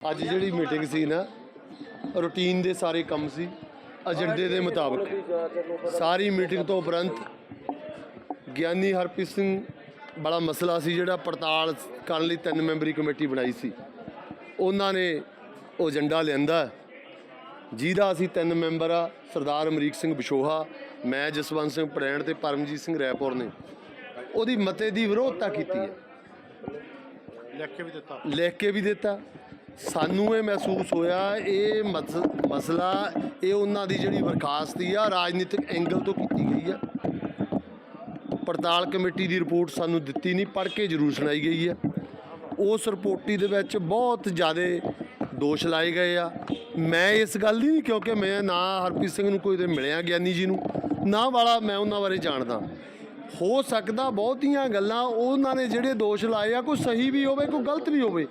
ਅੱਜ ਜਿਹੜੀ ਮੀਟਿੰਗ ਸੀ ਨਾ ਰੂਟੀਨ ਦੇ ਸਾਰੇ ਕੰਮ ਸੀ ਏਜੰਡੇ ਦੇ ਮੁਤਾਬਕ। ਸਾਰੀ ਮੀਟਿੰਗ ਤੋਂ ਉਪਰੰਤ ਗਿਆਨੀ ਹਰਪ੍ਰੀਤ ਸਿੰਘ ਬੜਾ ਮਸਲਾ ਸੀ ਜਿਹੜਾ ਪੜਤਾਲ ਕਰਨ ਲਈ ਤਿੰਨ ਮੈਂਬਰੀ ਕਮੇਟੀ ਬਣਾਈ ਸੀ। ਉਹਨਾਂ ਨੇ ਉਹ ਏਜੰਡਾ ਲਿਆਂਦਾ। ਜਿਹਦਾ ਅਸੀਂ ਤਿੰਨ ਮੈਂਬਰ ਆ ਸਰਦਾਰ ਅਮਰੀਕ ਸਿੰਘ ਬਿਸ਼ੋਹਾ ਮੈਂ ਜਸਵੰਤ ਸਿੰਘ ਪੜੈਣ ਤੇ ਪਰਮਜੀਤ ਸਿੰਘ ਰੈਪੁਰ ਨੇ। ਉਹਦੀ ਮਤੇ ਦੀ ਵਿਰੋਧਤਾ ਕੀਤੀ ਹੈ। ਲਿਖ ਕੇ ਵੀ ਦਿੱਤਾ। ਲਿਖ ਕੇ ਵੀ ਦਿੱਤਾ। ਸਾਨੂੰ ਇਹ ਮਹਿਸੂਸ ਹੋਇਆ, ਇਹ ਮਸ- ਮਸਲਾ, ਇਹ ਉਹਨਾਂ ਦੀ ਜਿਹੜੀ ਬਰਖਾਸਤੀ ਆ, ਰਾਜਨੀਤਿਕ ਐਂਗਲ ਤੋਂ ਕੀਤੀ ਗਈ ਆ। ਪੜਤਾਲ ਕਮੇਟੀ ਦੀ ਰਿਪੋਰਟ ਸਾਨੂੰ ਦਿੱਤੀ ਨਹੀਂ, ਪੜ੍ਹ ਕੇ ਜ਼ਰੂਰ ਸੁਣਾਈ ਗਈ ਆ। ਉਸ ਰਿਪੋਰਟੀ ਦੇ ਵਿੱਚ ਬਹੁਤ ਜ਼ਿਆਦਾ ਦੋਸ਼ ਲਾਏ ਗਏ ਆ। ਮੈਂ ਇਸ ਗੱਲ ਦੀ ਨਹੀਂ, ਕਿਉਂਕਿ ਮੈਂ ਨਾ ਹਰਪ੍ਰੀਤ ਸਿੰਘ ਨੂੰ ਕੋਈ ਤੇ ਮਿਲਿਆ ਗਿਆਨੀ ਜੀ ਨੂੰ, ਨਾ ਵਾਲਾ ਮੈਂ ਉਹਨਾਂ ਬਾਰੇ ਜਾਣਦਾ। ਹੋ ਸਕਦਾ ਬਹੁਤੀਆਂ ਗੱਲਾਂ ਉਹਨਾਂ ਨੇ ਜਿਹੜੇ ਦੋਸ਼ ਲਾਏ ਆ, ਕੋਈ ਸਹੀ ਵੀ ਹੋਵੇ, ਕੋਈ ਗਲਤ ਵੀ ਹੋਵੇ।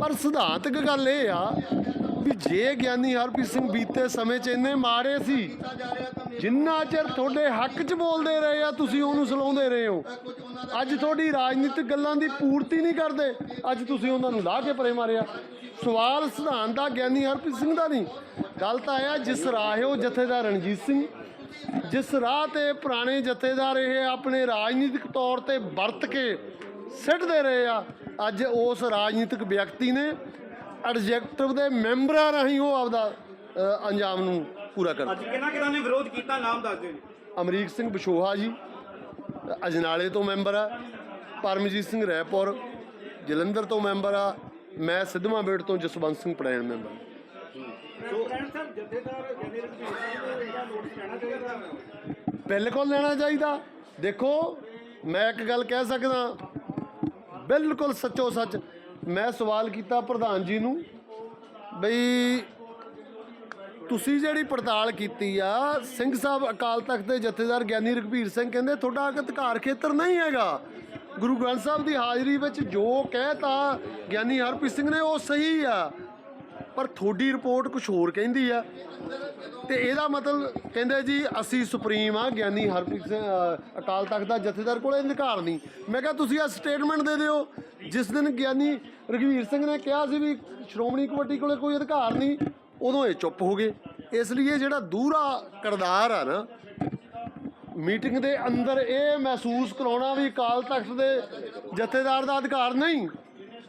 ਪਰ ਸਿਧਾਂਤਕ ਗੱਲ ਇਹ ਆ ਵੀ ਜੇ ਗਿਆਨੀ ਹਰਪ੍ਰੀਤ ਸਿੰਘ ਬੀਤੇ ਸਮੇਂ 'ਚ ਇੰਨੇ ਮਾੜੇ ਸੀ, ਜਿੰਨਾ ਚਿਰ ਤੁਹਾਡੇ ਹੱਕ 'ਚ ਬੋਲਦੇ ਰਹੇ ਆ, ਤੁਸੀਂ ਉਹਨੂੰ ਸਲਾਉਂਦੇ ਰਹੇ ਹੋ। ਅੱਜ ਤੁਹਾਡੀ ਰਾਜਨੀਤਿਕ ਗੱਲਾਂ ਦੀ ਪੂਰਤੀ ਨਹੀਂ ਕਰਦੇ, ਅੱਜ ਤੁਸੀਂ ਉਹਨਾਂ ਨੂੰ ਲਾਹ ਕੇ ਪਰੇ ਮਾਰਿਆ। ਸਵਾਲ ਸਿਧਾਂਤ ਦਾ ਗਿਆਨੀ ਹਰਪ੍ਰੀਤ ਸਿੰਘ ਦਾ ਨਹੀਂ। ਗੱਲ ਤਾਂ ਆਇਆ ਜਿਸ ਰਾਹੇ ਰਾਹਿਓ ਜਥੇਦਾਰ ਰਣਜੀਤ ਸਿੰਘ ਜਿਸ ਰਾਹ ਤੇ ਪੁਰਾਣੇ ਜਥੇਦਾਰ ਇਹ ਆਪਣੇ ਰਾਜਨੀਤਿਕ ਤੌਰ ਤੇ ਵਰਤ ਕੇ ਸਿੱਟਦੇ ਰਹੇ ਆ ਅੱਜ ਉਸ ਰਾਜਨੀਤਿਕ ਵਿਅਕਤੀ ਨੇ ਐਡਜੈਕਟਿਵ ਦੇ ਮੈਂਬਰਾਂ ਰਾਹੀਂ ਉਹ ਆਪਦਾ ਅੰਜਾਮ ਨੂੰ ਪੂਰਾ ਕਰ ਅੱਜ ਕਿਹਨਾਂ ਕਿਹਨਾਂ ਨੇ ਵਿਰੋਧ ਕੀਤਾ ਨਾਮ ਦੱਸ ਦਿਓ ਜੀ। ਅਮਰੀਕ ਸਿੰਘ ਬਿਸ਼ੋਹਾ ਜੀ ਅਜਨਾਲੇ ਤੋਂ ਮੈਂਬਰ ਆ ਪਰਮਜੀਤ ਸਿੰਘ ਰੈਪੁਰ ਜਲੰਧਰ ਤੋਂ ਮੈਂਬਰ ਆ ਮੈਂ ਸਿੱਧਵਾਂ ਬੇੜ ਤੋਂ ਜਸਵੰਤ ਸਿੰਘ ਪੜੈਣ ਮੈਂਬਰ। ਬਿਲਕੁਲ ਲੈਣਾ ਚਾਹੀਦਾ? ਦੇਖੋ, ਮੈਂ ਇੱਕ ਗੱਲ ਕਹਿ ਸਕਦਾ, ਬਿਲਕੁਲ ਸੱਚੋ ਸੱਚ, ਮੈਂ ਸਵਾਲ ਕੀਤਾ ਪ੍ਰਧਾਨ ਜੀ ਨੂੰ, ਬਈ ਤੁਸੀਂ ਜਿਹੜੀ ਪੜਤਾਲ ਕੀਤੀ ਆ, ਸਿੰਘ ਸਾਹਿਬ ਅਕਾਲ ਤਖਤ ਦੇ ਜਥੇਦਾਰ ਗਿਆਨੀ ਰਘਬੀਰ ਸਿੰਘ ਕਹਿੰਦੇ ਤੁਹਾਡਾ ਅਧਿਕਾਰ ਖੇਤਰ ਨਹੀਂ ਹੈਗਾ। ਗੁਰੂ ਗ੍ਰੰਥ ਸਾਹਿਬ ਦੀ ਹਾਜ਼ਰੀ ਵਿੱਚ ਜੋ ਕਹਿਤਾ ਗਿਆਨੀ ਹਰਪ੍ਰੀਤ ਸਿੰਘ ਨੇ, ਉਹ ਸਹੀ ਆ। ਪਰ ਤੁਹਾਡੀ ਰਿਪੋਰਟ ਕੁਝ ਹੋਰ ਕਹਿੰਦੀ ਆ। ਤੇ ਇਹਦਾ ਮਤਲਬ ਕਹਿੰਦੇ ਜੀ ਅਸੀਂ ਸੁਪਰੀਮ ਆ ਗਿਆਨੀ ਹਰਪ੍ਰੀਤ ਸਿੰਘ ਅ, ਅਕਾਲ ਤਖਤ ਦਾ ਜਥੇਦਾਰ ਕੋਲ ਅਧਿਕਾਰ ਨਹੀਂ। ਮੈਂ ਕਿਹਾ ਤੁਸੀਂ ਆ ਸਟੇਟਮੈਂਟ ਦੇ ਦਿਓ। ਜਿਸ ਦਿਨ ਗਿਆਨੀ ਰਘਵੀਰ ਸਿੰਘ ਨੇ ਕਿਹਾ ਸੀ ਵੀ ਸ਼੍ਰੋਮਣੀ ਕਮੇਟੀ ਕੋਲੇ ਕੋਈ ਅਧਿਕਾਰ ਨਹੀਂ ਉਦੋਂ ਇਹ ਚੁੱਪ ਹੋ ਗਏ। ਇਸ ਲਈ ਇਹ ਜਿਹੜਾ ਦੂਰਾ ਕਰਦਾਰ ਆ ਨਾ ਮੀਟਿੰਗ ਦੇ ਅੰਦਰ ਇਹ ਮਹਿਸੂਸ ਕਰਾਉਣਾ ਵੀ ਅਕਾਲ ਤਖਤ ਦੇ ਜਥੇਦਾਰ ਦਾ ਅਧਿਕਾਰ ਨਹੀਂ।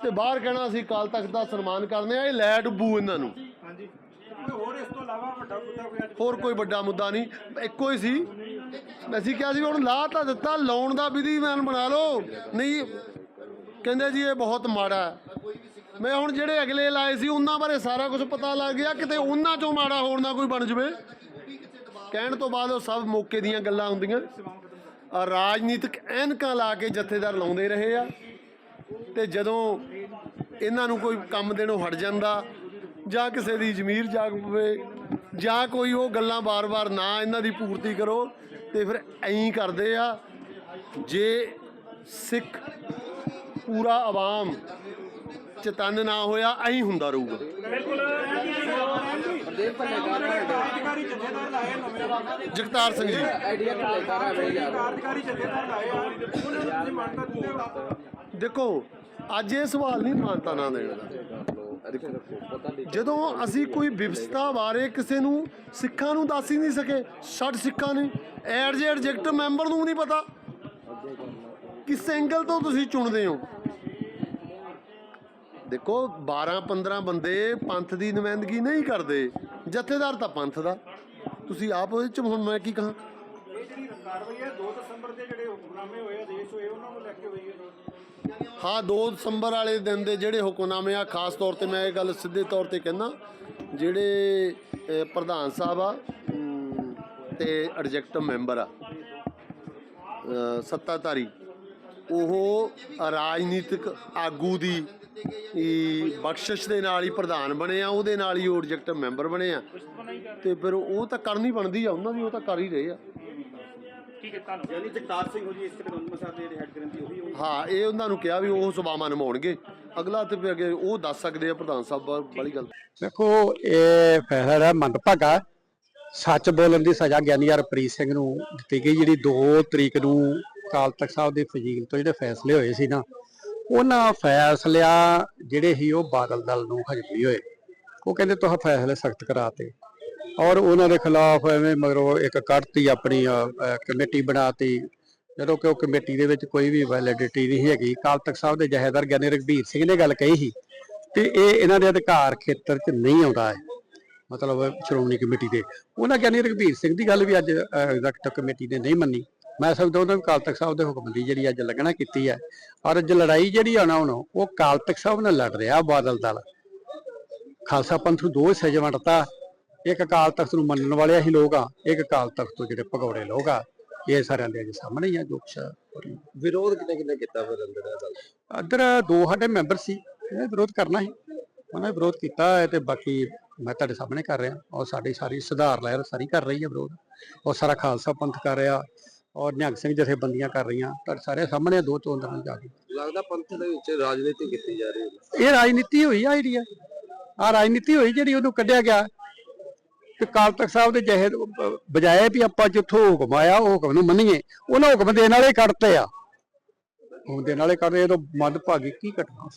ਤੇ ਬਾਹਰ ਕਹਿਣਾ ਅਸੀਂ ਅਕਾਲ ਤਖਤ ਦਾ ਸਨਮਾਨ ਕਰਦੇ ਆ ਇਹ ਲੈ ਡੁੱਬੂ ਇਹਨਾਂ ਨੂੰ। ਹਾਂਜੀ। ਹੋਰ ਇਸ ਤੋਂ ਇਲਾਵਾ ਵੱਡਾ ਮੁੱਦਾ ਕੋਈ ਅੱਜ ਹੋਰ ਕੋਈ ਵੱਡਾ ਮੁੱਦਾ ਨਹੀਂ ਇੱਕੋ ਹੀ ਸੀ। ਅਸੀਂ ਕਿਹਾ ਸੀ ਹੁਣ ਲਾ ਤਾਂ ਦਿੱਤਾ ਲਾਉਣ ਦਾ ਵਿਧੀਮਾਨ ਬਣਾ ਲਓ। ਨਹੀਂ ਕਹਿੰਦੇ ਜੀ ਇਹ ਬਹੁਤ ਮਾੜਾ ਹੈ। ਮੈਂ ਹੁਣ ਜਿਹੜੇ ਅਗਲੇ ਲਾਏ ਸੀ ਉਹਨਾਂ ਬਾਰੇ ਸਾਰਾ ਕੁਝ ਪਤਾ ਲੱਗ ਗਿਆ ਕਿਤੇ ਉਹਨਾਂ ਚੋਂ ਮਾੜਾ ਹੋਰ ਨਾ ਕੋਈ ਬਣ ਜਵੇ। ਕਹਿਣ ਤੋਂ ਬਾਅਦ ਉਹ ਸਭ ਮੌਕੇ ਦੀਆਂ ਗੱਲਾਂ ਹੁੰਦੀਆਂ। ਆ ਰਾਜਨੀਤਿਕ ਐਨਕਾਂ ਲਾ ਕੇ ਜਥੇਦਾਰ ਲਾਉਂਦੇ ਰਹੇ ਆ। ਤੇ ਜਦੋਂ ਇਹਨਾਂ ਨੂੰ ਕੋਈ ਕੰਮ ਦੇਣੋਂ ਹਟ ਜਾਂਦਾ ਜਾਂ ਕਿਸੇ ਦੀ ਜ਼ਮੀਰ ਜਾਗ ਪਵੇ ਜਾਂ ਕੋਈ ਉਹ ਗੱਲਾਂ ਬਾਰ-ਬਾਰ ਨਾ ਇਹਨਾਂ ਦੀ ਪੂਰਤੀ ਕਰੋ ਤੇ ਫਿਰ ਐਂ ਕਰਦੇ ਆ ਜੇ ਸਿੱਖ ਪੂਰਾ ਆਵਾਮ ਚਤਨ ਨਾ ਹੋਇਆ ਐਂ ਹੁੰਦਾ ਰਹੂਗਾ। ਜਗਤਾਰ ਸਿੰਘ ਜੀ। ਦੇਖੋ ਅੱਜ ਇਹ ਸਵਾਲ ਨਹੀਂ ਮਾਨਤਾ ਨਾ ਦੇਣ ਦਾ। ਜਦੋਂ ਅਸੀਂ ਕੋਈ ਵਿਵਸਥਾ ਬਾਰੇ ਕਿਸੇ ਨੂੰ, ਸਿੱਖਾਂ ਨੂੰ ਦੱਸ ਹੀ ਨਹੀਂ ਸਕੇ, ਛੱਡ ਸਿੱਖਾਂ ਨੇ, ਐਡ ਜੇ ਐਡਜੈਕਟ ਮੈਂਬਰ ਨੂੰ ਨਹੀਂ ਪਤਾ, ਕਿਸ ਐਂਗਲ ਤੋਂ ਤੁਸੀਂ ਚੁਣਦੇ ਹੋ? ਦੇਖੋ 12 15 ਬੰਦੇ ਪੰਥ ਦੀ ਨੁਮਾਇੰਦਗੀ ਨਹੀਂ ਕਰਦੇ, ਜਥੇਦਾਰ ਤਾਂ ਪੰਥ ਦਾ। ਤੁਸੀਂ ਆਪ ਉਹਦੇ ਚ ਹੁਣ ਮੈਂ ਕੀ ਕਹਾਂ? ਇਹ ਜਿਹੜੀ ਕਾਰਵਾਈ ਹੈ 2 ਦਸੰਬਰ ਦੇ ਜਿਹੜੇ ਹੁਕਮਨਾਮੇ ਹੋਏ ਆਦੇਸ਼ ਹੋਏ, ਉਹਨਾਂ ਨੂੰ ਲੈ ਕੇ ਹੋਈ ਹੈ। ਹਾਂ 2 ਦਸੰਬਰ ਵਾਲੇ ਦਿਨ ਦੇ ਜਿਹੜੇ ਹੁਕਮਨਾਮੇ ਆ ਖਾਸ ਤੌਰ ਤੇ ਮੈਂ ਇਹ ਗੱਲ ਸਿੱਧੇ ਤੌਰ ਤੇ ਕਹਿੰਦਾ ਜਿਹੜੇ ਪ੍ਰਧਾਨ ਸਾਹਿਬ ਆ ਤੇ ਐਡਜੈਕਟਿਵ ਮੈਂਬਰ ਆ ਸੱਤਾਧਾਰੀ ਉਹ ਰਾਜਨੀਤਿਕ ਆਗੂ ਦੀ ਹੀ ਬਖਸ਼ਿਸ਼ ਦੇ ਨਾਲ ਹੀ ਪ੍ਰਧਾਨ ਬਣੇ ਆ ਉਹਦੇ ਨਾਲ ਹੀ ਉਹ ਐਡਜੈਕਟਿਵ ਮੈਂਬਰ ਬਣੇ ਆ। ਤੇ ਫਿਰ ਉਹ ਤਾਂ ਕਰਨੀ ਬਣਦੀ ਆ ਉਹਨਾਂ ਦੀ ਉਹ ਤਾਂ ਕਰ ਹੀ ਰਹੇ ਆ। ਯਾਨੀ ਜਗਤਾਰ ਸਿੰਘ ਹੋ ਜੀ ਇਸ ਕਾਨੂੰਨ ਮਸਾ ਦੇ ਹੈਡ ਗ੍ਰੰਥੀ ਉਹੀ ਹਾਂ ਇਹ ਉਹਨਾਂ ਨੂੰ ਕਿਹਾ ਵੀ ਉਹ ਸਭਾਵਾਂ ਨਿਭਾਉਣਗੇ। ਅਗਲਾ ਤੇ ਫਿਰ ਅੱਗੇ ਉਹ ਦੱਸ ਸਕਦੇ ਆ ਪ੍ਰਧਾਨ ਸਾਹਿਬ ਵਾਲੀ ਗੱਲ। ਦੇਖੋ ਇਹ ਫੈਸਲਾ ਮੰਦਭਾਗਾ ਸੱਚ ਬੋਲਣ ਦੀ ਸਜ਼ਾ ਗਿਆਨੀ ਹਰਪ੍ਰੀਤ ਸਿੰਘ ਨੂੰ ਦਿੱਤੀ ਗਈ ਜਿਹੜੀ 2 ਤਰੀਕ ਨੂੰ ਅਕਾਲ ਤਖਤ ਸਾਹਿਬ ਦੇ ਫਜ਼ੀਲ ਤੋਂ ਜਿਹੜੇ ਫੈਸਲੇ ਹੋਏ ਸੀ ਨਾ ਉਹਨਾਂ ਫੈਸਲਿਆਂ ਜਿਹੜੇ ਸੀ ਉਹ ਬਾਦਲ ਦਲ ਨੂੰ ਹਜਮੀ ਹੋਏ। ਉਹ ਕਹਿੰਦੇ ਤੁਸੀਂ ਫੈਸਲੇ ਸਖਤ ਕਰਾਤੇ। ਔਰ ਉਹਨਾਂ ਦੇ ਖਿਲਾਫ ਐਵੇਂ ਮਗਰੋਂ ਇੱਕ ਕੱਢਤੀ ਆਪਣੀ ਅਹ, ਅਹ, ਕਮੇਟੀ ਬਣਾਤੀ। ਜਦੋਂ ਕਿ ਉਹ ਕਮੇਟੀ ਦੇ ਵਿੱਚ ਕੋਈ ਵੀ ਵੈਲਿਡਿਟੀ ਨਹੀਂ ਹੈਗੀ ਕਾਲ ਤਖਤ ਸਾਹਿਬ ਦੇ ਜਹੇਦਾਰ ਗਿਆਨੀ ਰਘਬੀਰ ਸਿੰਘ ਨੇ ਗੱਲ ਕਹੀ ਸੀ ਤੇ ਇਹ ਇਹਨਾਂ ਦੇ ਅਧਿਕਾਰ ਖੇਤਰ 'ਚ ਨਹੀਂ ਆਉਂਦਾ ਹੈ, ਮਤਲਬ ਸ਼੍ਰੋਮਣੀ ਕਮੇਟੀ ਦੇ। ਉਹਨਾਂ ਗਿਆਨੀ ਰਘਬੀਰ ਸਿੰਘ ਦੀ ਗੱਲ ਵੀ ਅੱਜ ਐਗਜ਼ੈਕਟਿਵ ਕਮੇਟੀ ਨੇ ਨਹੀਂ ਮੰਨੀ। ਮੈਂ ਸਮਝਦਾ ਉਹਨਾਂ ਨੇ ਕਾਲ ਤਖਤ ਸਾਹਿਬ ਦੇ ਹੁਕਮ ਦੀ ਜਿਹੜੀ ਅੱਜ ਲੱਗਣਾ ਕੀਤੀ ਹੈ। ਔਰ ਅੱਜ ਲੜਾਈ ਜਿਹੜੀ ਆ ਨਾ ਹੁਣ, ਉਹ ਕਾਲ ਤਖਤ ਸਾਹਿਬ ਨਾਲ ਲੜ ਰਿਹਾ ਬਾਦਲ ਦਲ। ਖਾਲਸਾ ਪੰਥ ਨੂੰ ਦੋ ਹਿੱਸੇ 'ਚ ਇੱਕ ਅਕਾਲ ਤਖਤ ਨੂੰ ਮੰਨਣ ਵਾਲੇ ਅਸੀਂ ਲੋਕ ਆ, ਇੱਕ ਅਕਾਲ ਤਖਤ ਤੋਂ ਜਿਹੜੇ ਭਗੌੜੇ ਲੋਕ ਆ। ਇਹ ਸਾਰਿਆਂ ਦੇ ਅੱਜ ਸਾਹਮਣੇ ਹੀ ਆ ਜੋ ਕੁਛ ਹੋ ਰਿਹਾ। ਵਿਰੋਧ ਕਿੰਨੇ ਕਿੰਨੇ ਕੀਤਾ ਫਿਰ ਅੰਦਰ ਇਹ ਗੱਲ? ਇੱਧਰ ਦੋ ਸਾਡੇ ਮੈਂਬਰ ਸੀ ਇਹ ਵਿਰੋਧ ਕਰਨਾ ਸੀ। ਉਹਨਾਂ ਨੇ ਵਿਰੋਧ ਕੀਤਾ ਹੈ ਤੇ ਬਾਕੀ ਮੈਂ ਤੁਹਾਡੇ ਸਾਹਮਣੇ ਕਰ ਰਿਹਾ। ਔਰ ਸਾਡੀ ਸਾਰੀ ਸੁਧਾਰ ਲਹਿਰ ਸਾਰੀ ਕਰ ਰਹੀ ਹੈ ਵਿਰੋਧ। ਔਰ ਸਾਰਾ ਖਾਲਸਾ ਪੰਥ ਕਰ ਰਿਹਾ ਔਰ ਨਿਹੰਗ ਸਿੰਘ ਜਥੇਬੰਦੀਆਂ ਕਰ ਰਹੀਆਂ। ਤੁਹਾਡੇ ਸਾਰੇ ਸਾਹਮਣੇ ਆ ਦੋ ਤੋਂ ਅੰਦਰ ਜਾ ਕੇ। ਲੱਗਦਾ ਪੰਥ ਦੇ ਵਿੱਚ ਰਾਜਨੀਤੀ ਕੀਤੀ ਜਾ ਰਹੀ ਹੈ। ਇਹ ਰਾਜਨੀਤੀ ਹੋਈ ਆ ਜਿਹੜੀ ਆ। ਆਹ ਰਾਜਨੀਤੀ ਹੋਈ ਜਿਹੜੀ ਉਹਨੂੰ ਕੱਢਿਆ ਗਿਆ। ਤੇ ਕਾਲ ਤਖਤ ਸਾਹਿਬ ਦੇ ਜਿਹੇ ਬਜਾਏ ਵੀ ਆਪਾਂ ਜਿੱਥੋਂ ਹੁਕਮ ਆਇਆ, ਉਹ ਹੁਕਮ ਨੂੰ ਮੰਨੀਏ। ਉਹਨਾਂ ਹੁਕਮ ਦੇਣ ਵਾਲੇ ਕੱਢਤੇ ਆ। ਹੁਕਮ ਦੇਣ ਵਾਲੇ ਕੱਢਦੇ ਇਹ ਤਾਂ ਮੰਦਭਾਗੀ ਕੀ ਘਟਨਾ